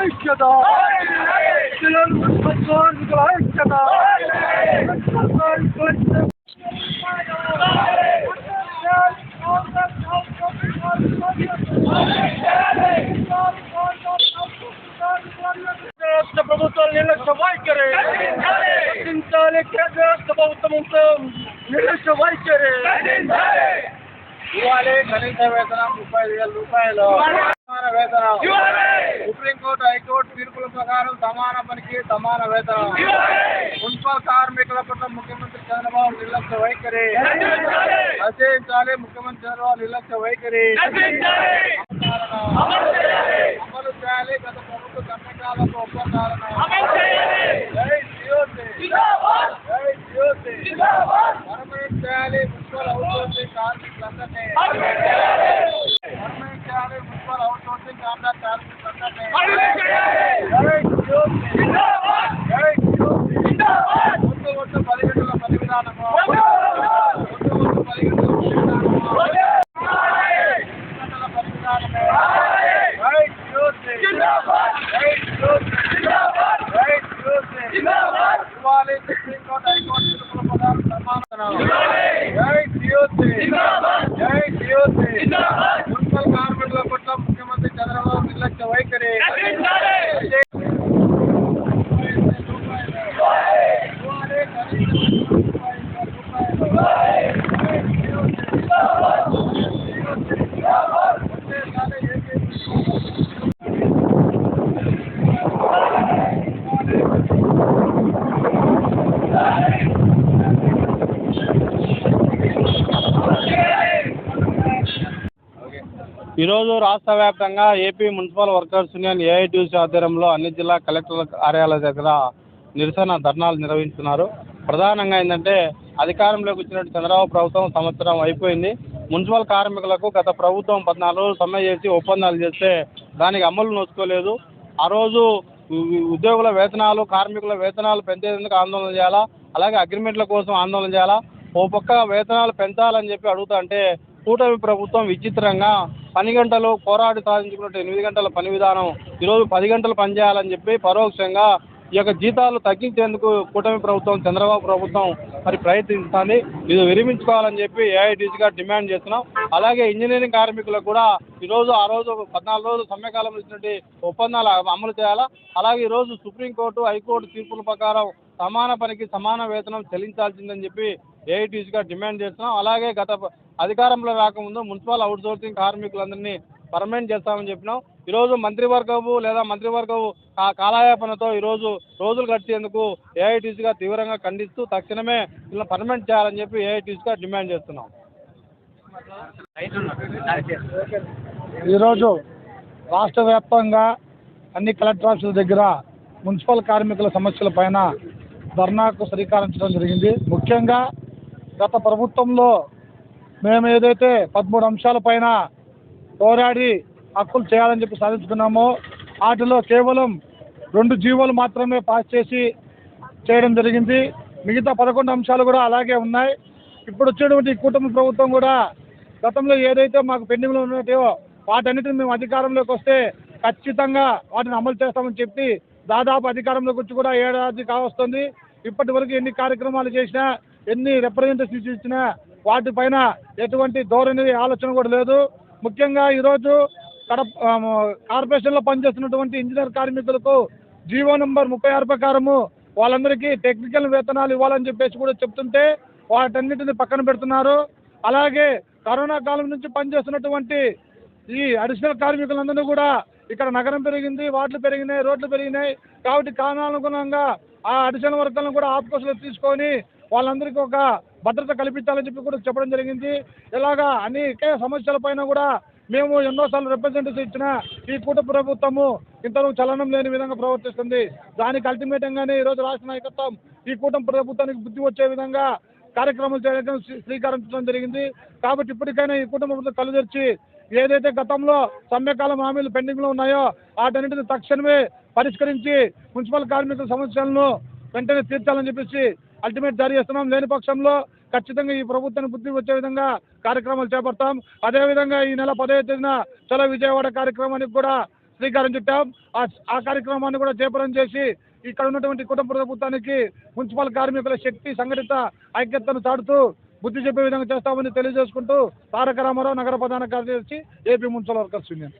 ఐక్యత తెలుగు కార్మికుల ఐక్యత రాష్ట్ర ప్రభుత్వాలు నిర్లక్ష్య వైఖరి రక్షించాలి కేంద్ర రాష్ట్ర ప్రభుత్వం నిర్లక్ష్య వైఖరి ఇవ్వాలి కనీస వేతనం ముప్పై ఐదు వేల రూపాయలు. సమాన వేతనం. సుప్రీంకోర్టు హైకోర్టు తీర్పుల ప్రకారం సమాన పనికి సమాన వేతనం. మున్సిపల్ కార్మికుల పట్ల ముఖ్యమంత్రి చంద్రబాబు నిర్లక్ష్య వైఖరి. నశించాలి ముఖ్యమంత్రి చంద్రబాబు నిర్లక్ష్య వైఖరి. అమలు చేయాలి. గత ప్రభుత్వ గణకాలకు ఒప్పందాలను. जय ज्योति నిర్లక్ష్య వైఖరి ఇవ్వాలి కనీసం ముప్పై ఐదు రూపాయలు. వచ్చేసారి ఏపీ ఈరోజు రాష్ట్ర వ్యాప్తంగా AP municipal workers union AITC ఆధ్వర్యంలో అన్ని జిల్లా కలెక్టర్ల కార్యాలయ దగ్గర నిరసన ధర్నాలు నిర్వహిస్తున్నారు. ప్రధానంగా ఏంటంటే అధికారంలోకి వచ్చినట్టు చంద్రబాబు ప్రభుత్వం సంవత్సరం అయిపోయింది. మున్సిపల్ కార్మికులకు గత ప్రభుత్వం పద్నాలుగు రోజులు సమ్మె చేసి ఒప్పందాలు చేస్తే దానికి అమలు నోచుకోలేదు. ఆ రోజు ఉద్యోగుల వేతనాలు కార్మికుల వేతనాలు పెంచేందుకు ఆందోళన చేయాలా? అలాగే అగ్రిమెంట్ల కోసం ఆందోళన చేయాలా? ఓ పక్క వేతనాలు పెంచాలని చెప్పి అడుగుతా అంటే కూటమి ప్రభుత్వం విచిత్రంగా పని గంటలు పోరాడి సాధించుకున్నట్టు ఎనిమిది గంటల పని విధానం ఈరోజు పది గంటలు పనిచేయాలని చెప్పి పరోక్షంగా ఈ యొక్క జీతాలు తగ్గించేందుకు కూటమి ప్రభుత్వం చంద్రబాబు ప్రభుత్వం మరి ప్రయత్నిస్తుంది. ఇది విరమించుకోవాలని చెప్పి ఏఐటీసీగా డిమాండ్ చేస్తున్నాం. అలాగే ఇంజనీరింగ్ కార్మికులకు కూడా ఈరోజు ఆ రోజు పద్నాలుగు రోజులు సమ్మెకాలం ఇచ్చినటువంటి ఒప్పందాలు అమలు చేయాలా? అలాగే ఈరోజు సుప్రీంకోర్టు హైకోర్టు తీర్పుల ప్రకారం సమాన పనికి సమాన వేతనం చెల్లించాల్సిందని చెప్పి ఏఐటీసీగా డిమాండ్ చేస్తున్నాం. అలాగే గత అధికారంలో రాకముందు మున్సిపల్ అవుట్సోర్సింగ్ కార్మికులందరినీ పర్మనెంట్ చేస్తామని చెప్పినాం. ఈరోజు మంత్రివర్గము లేదా మంత్రివర్గము కా- కాలయాపనతో ఈరోజు రోజులు గడిచేందుకు ఏఐటీసీగా తీవ్రంగా ఖండిస్తూ తక్షణమే ఇలా పర్మనెంట్ చేయాలని చెప్పి ఏఐటీసీగా డిమాండ్ చేస్తున్నాం. ఈరోజు రాష్ట్ర వ్యాప్తంగా అన్ని కలెక్టర్ ఆఫీసుల దగ్గర మున్సిపల్ కార్మికుల సమస్యల పైన ధర్నాకు శ్రీకారించడం జరిగింది. ముఖ్యంగా గత ప్రభుత్వంలో మేము ఏదైతే పదమూడు అంశాల పైన పోరాడి హక్కులు చేయాలని చెప్పి సాధించుకున్నామో వాటిలో కేవలం రెండు జీవోలు మాత్రమే పాస్ చేసి చేయడం జరిగింది. మిగతా పదకొండు అంశాలు కూడా అలాగే ఉన్నాయి. ఇప్పుడు వచ్చేటువంటి కూటమి ప్రభుత్వం కూడా గతంలో ఏదైతే మాకు పెండింగ్లో ఉన్నాయో వాటన్నిటిని మేము అధికారంలోకి వస్తే ఖచ్చితంగా వాటిని అమలు చేస్తామని చెప్పి దాదాపు అధికారంలోకి వచ్చి కూడా ఏడాది కావస్తుంది. ఇప్పటి వరకు ఎన్ని కార్యక్రమాలు చేసినా ఎన్ని రిప్రజెంటేషన్స్ ఇచ్చినా వాటిపైన ఎటువంటి ధోరణి ఆలోచన కూడా లేదు. ముఖ్యంగా ఈరోజు కడప కార్పొరేషన్లో పనిచేస్తున్నటువంటి ఇంజనీర్ కార్మికులకు జీవో నెంబర్ ముప్పై ఆరు ప్రకారము వాళ్ళందరికీ టెక్నికల్ వేతనాలు ఇవ్వాలని చెప్పేసి కూడా చెప్తుంటే వాటన్నిటిని పక్కన పెడుతున్నారు. అలాగే కరోనా కాలం నుంచి పనిచేస్తున్నటువంటి ఈ అడిషనల్ కార్మికులందరూ కూడా ఇక్కడ నగరం పెరిగింది వాట్లు పెరిగినాయి రోడ్లు పెరిగినాయి. కాబట్టి కాలానుగుణంగా ఆ అడిషనల్ వర్గాలను కూడా ఆఫ్కోర్స్లో తీసుకొని వాళ్ళందరికీ ఒక భద్రత కల్పించాలని చెప్పి కూడా చెప్పడం జరిగింది. ఇలాగా అనేక సమస్యల పైన కూడా మేము ఎన్నోసార్లు రిప్రజెంటేషన్ ఇచ్చిన ఈ కూట ప్రభుత్వము ఇంతవరకు చలనం లేని విధంగా ప్రవర్తిస్తుంది. దానికి అల్టిమేటంగానే ఈరోజు రాష్ట్ర నాయకత్వం ఈ కూటమి ప్రభుత్వానికి బుద్ధి వచ్చే విధంగా కార్యక్రమాలు చేయడం శ్రీకారం చుట్టడం జరిగింది. కాబట్టి ఇప్పటికైనా ఈ కూటమి ప్రభుత్వం కళ్ళు ఏదైతే గతంలో సమ్మెకాలం హామీలు పెండింగ్లో ఉన్నాయో వాటన్నిటిని తక్షణమే పరిష్కరించి మున్సిపల్ కార్మికుల సమస్యలను వెంటనే తీర్చాలని చెప్పేసి అల్టిమేట్ జారీ చేస్తున్నాం. లేని పక్షంలో ఖచ్చితంగా ఈ ప్రభుత్వానికి బుద్ధి వచ్చే విధంగా కార్యక్రమాలు చేపడతాం. అదేవిధంగా ఈ నెల పదవ తేదీన చలో విజయవాడ కార్యక్రమానికి కూడా శ్రీకారం చుట్టాం. ఆ ఆ కార్యక్రమాన్ని కూడా చేపరం చేసి ఇక్కడ ఉన్నటువంటి కుటుంబ ప్రభుత్వానికి మున్సిపల్ కార్మికుల శక్తి సంఘటిత ఐక్యతను చాటుతూ బుద్ధి చెప్పే విధంగా చేస్తామని తెలియజేసుకుంటూ తారక రామారావు నగర ప్రధాన కార్యదర్శి ఏపీ మున్సిపల్ వర్కర్స్ యూనియన్.